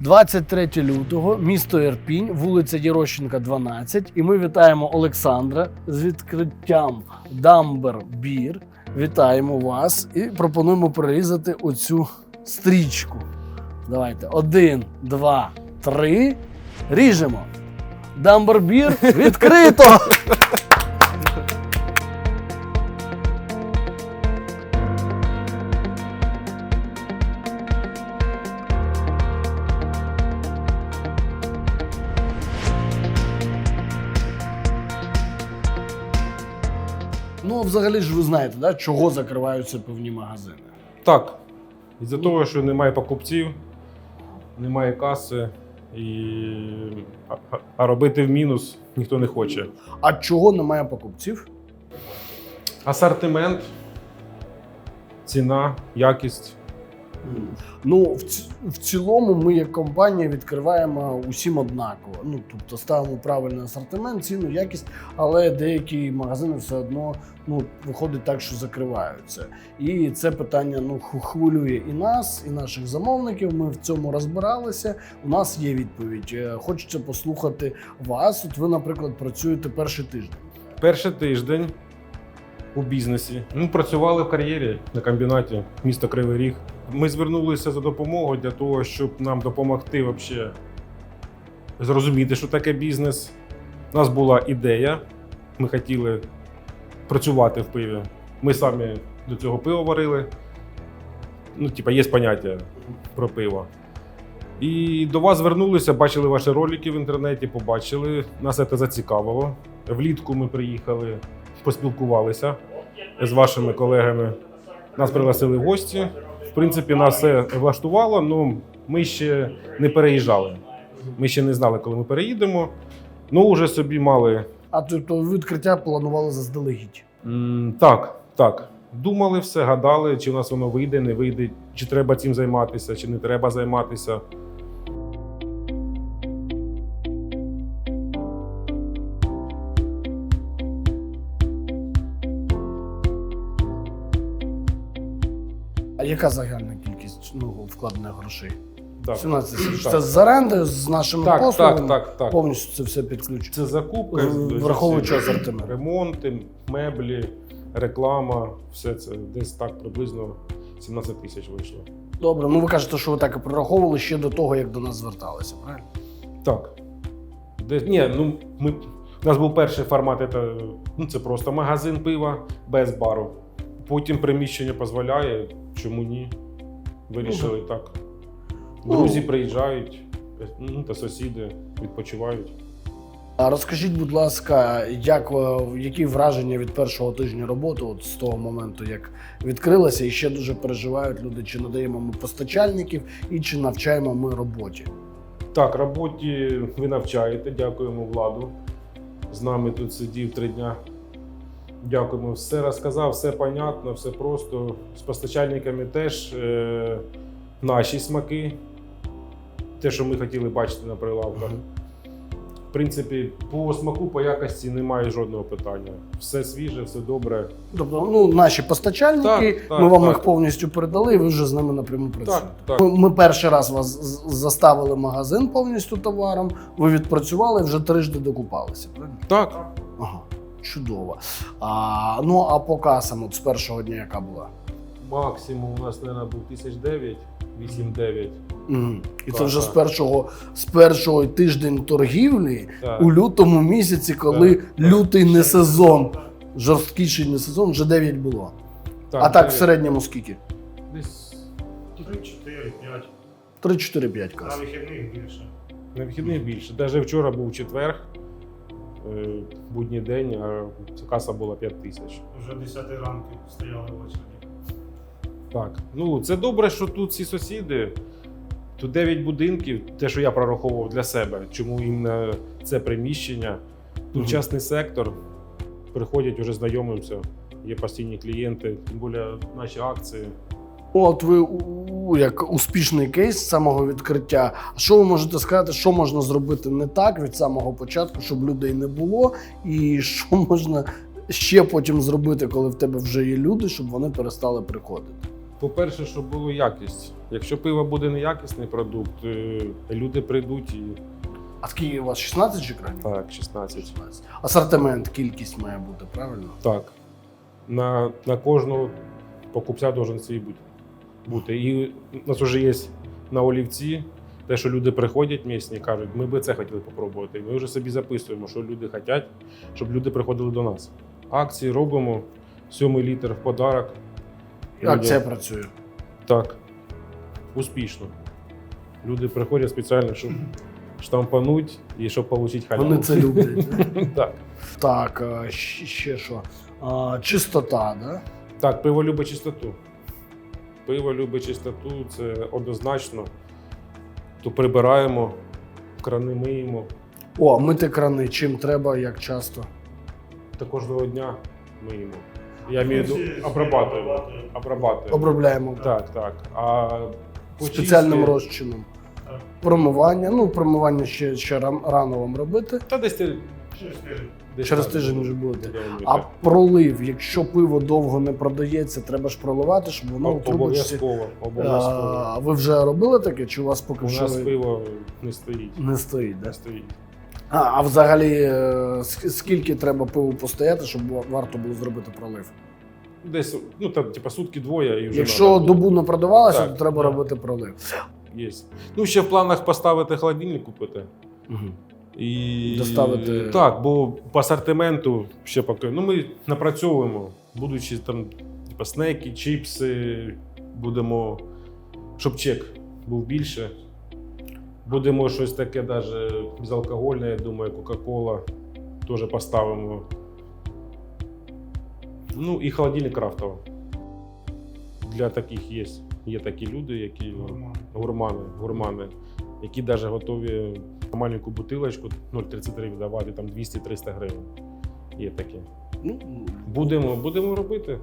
23 лютого, місто Ірпінь, вулиця Єрощенка, 12. І ми вітаємо Олександра з відкриттям Дамбер Бір. Вітаємо вас і пропонуємо прорізати оцю стрічку. Давайте. Один, два, три. Ріжемо. Дамбер Бір відкрито! Ну, взагалі ж ви знаєте, да, чого закриваються певні магазини. Так. Із-за того, що немає покупців, немає каси, і... а, а- а робити в мінус ніхто не хоче. А чого немає покупців? Асортимент, ціна, якість. Ну, в, в цілому, ми як компанія відкриваємо усім однаково. Ну, тобто ставимо правильний асортимент, ціну, якість, але деякі магазини все одно ну, виходить так, що закриваються. І це питання ну, хвилює і нас, і наших замовників. Ми в цьому розбиралися. У нас є відповідь. Е, Хочеться послухати вас. От ви, наприклад, працюєте перший тиждень. Перший тиждень у бізнесі. Ми працювали в кар'єрі на комбінаті міста Кривий Ріг. Ми звернулися за допомогою для того, щоб нам допомогти вообще зрозуміти, що таке бізнес. У нас була ідея. Ми хотіли працювати в пиві. Ми самі до цього пива варили. Ну, типа, є поняття про пиво. І до вас звернулися, бачили ваші ролики в інтернеті, побачили. Нас це зацікавило. Влітку ми приїхали, поспілкувалися з вашими колегами. Нас пригласили в гості. В принципі, нас все влаштувало, але ми ще не переїжджали. Ми ще не знали, коли ми переїдемо. Ну, вже собі мали. А тобто відкриття планували заздалегідь. м, Так, так. Думали все, гадали, чи в нас воно вийде, не вийде, чи треба цим займатися, чи не треба займатися. А яка загальна кількість ну, вкладених грошей? Так. 17 тисяч. Це з оренди, з нашими Так, послугами. так, так, так. Повністю це все підключено. Це закупка, враховуючи асортимент. ремонти, меблі, реклама, все це десь так приблизно 17 тисяч вийшло. Добре, ну ви кажете, що ви так і прораховували ще до того, як до нас зверталися, правильно? Так. Де, ні, ну ми. У нас був перший формат, це, ну, це просто магазин пива без бару. Потім приміщення дозволяє, чому ні? Вирішили так. Друзі приїжджають, ну, та сусіди відпочивають. А розкажіть, будь ласка, як, е, які враження від першого тижня роботи, от з того моменту, як відкрилося, і ще дуже переживають люди, чи надаємо ми постачальників і чи навчаємо ми роботі. Так, роботі ви навчаєте, дякуємо владу. З нами тут сидів три дня. Дякуємо, все розказав, все понятно, все просто. З постачальниками теж е, наші смаки. Те, що ми хотіли бачити на прилавках. В принципі, по смаку, по якості немає жодного питання. Все свіже, все добре. Тобто, ну, наші постачальники, Так, так, ми вам так. їх повністю передали, і ви вже з ними напряму працюєте. так. Ми, ми перший раз вас з- заставили магазин повністю товаром, ви відпрацювали, вже трижди докупалися. Правильно? Так. Ага, чудово. А, ну а по касам от з першого дня яка була? Максимум у нас, мабуть, був 1009, 8-9. Мгм. І це вже з першого з першого тиждень торгівлі Так. у лютому місяці, коли Так, лютий не сезон, жорсткіший не сезон, вже 9 було. а так в дев'ять. середньому скільки? Десь 3, 4, 5. 3-4-5 На кас. вихідних більше. На вихідних більше. Навіть вчора був четверг, е, будній день, а каса була 5 тисяч. Вже 10 ранку стояли в очереді. Так. Ну, це добре, що тут ці сусіди. Тут 9 будинків, те, що я прораховував для себе, чому іменно це приміщення. Тут частний сектор, приходять, вже знайомимося, є постійні клієнти, тим більше наші акції. От ви як успішний кейс самого відкриття. А що ви можете сказати, що можна зробити не так від самого початку, щоб людей не було, і що можна ще потім зробити, коли в тебе вже є люди, щоб вони перестали приходити? По-перше, щоб була якість. Якщо пиво буде неякісний продукт, е, люди прийдуть і А скільки у вас 16 чи крайні? так, 16. 16. Асортимент, кількість має бути, правильно? Так. На, на кожного покупця должен свій бути. Бути. І у нас вже є на олівці те, що люди приходять місні і кажуть, ми би це хотіли попробувати. І ми вже собі записуємо, що люди хочуть, щоб люди приходили до нас. Акції робимо, сьомий літр в подарок. Як це працює? Так. Успішно. Люди приходять спеціально, щоб штампануть і щоб отримати халяву. Вони це люблять. Так. Так, ще що? Чистота, да? Так, пиво любить чистоту. Пиво любить чистоту, це однозначно. То прибираємо, крани миємо. О, мити крани, чим треба, як часто. Та кожного дня миємо. Я маю обрабатуємо. обрабатуємо. Обробляємо Так, так. А по спеціальним розчином. Промивання. Ну, промивання ще, ще рано вам робити. Та десь, Через тиждень. вже. Буде. А пролив, якщо пиво довго не продається, треба ж проливати, щоб воно у трубочці. обов'язково. обов'язково. А, ви вже робили таке, чи у вас поки У що нас пиво не стоїть. не стоїть? Да? Не стоїть. А, а взагалі, е, скільки треба пиву постояти, щоб варто було зробити пролив? Десь, ну там, типа, сутки двоє і вже. Якщо надо добу не продавалося, Так, то треба так. робити пролив. Є. Ну, ще в планах поставити холодильник купити. І... Доставити- Так, бо по асортименту ще поки. Ну, ми напрацьовуємо, будучи там, типу, снеки, чіпси, будемо, щоб чек був більше. Будемо щось таке, навіть безалкогольне, я думаю, Кока-Кола теж поставимо. Ну і холодильник крафтово. Для таких є. Є такі люди, які гурмани, гурмани, які навіть готові маленьку бутилочку 0,33 віддавати там 200-300 гривень. Є таке. Ну, Будемо, будемо робити.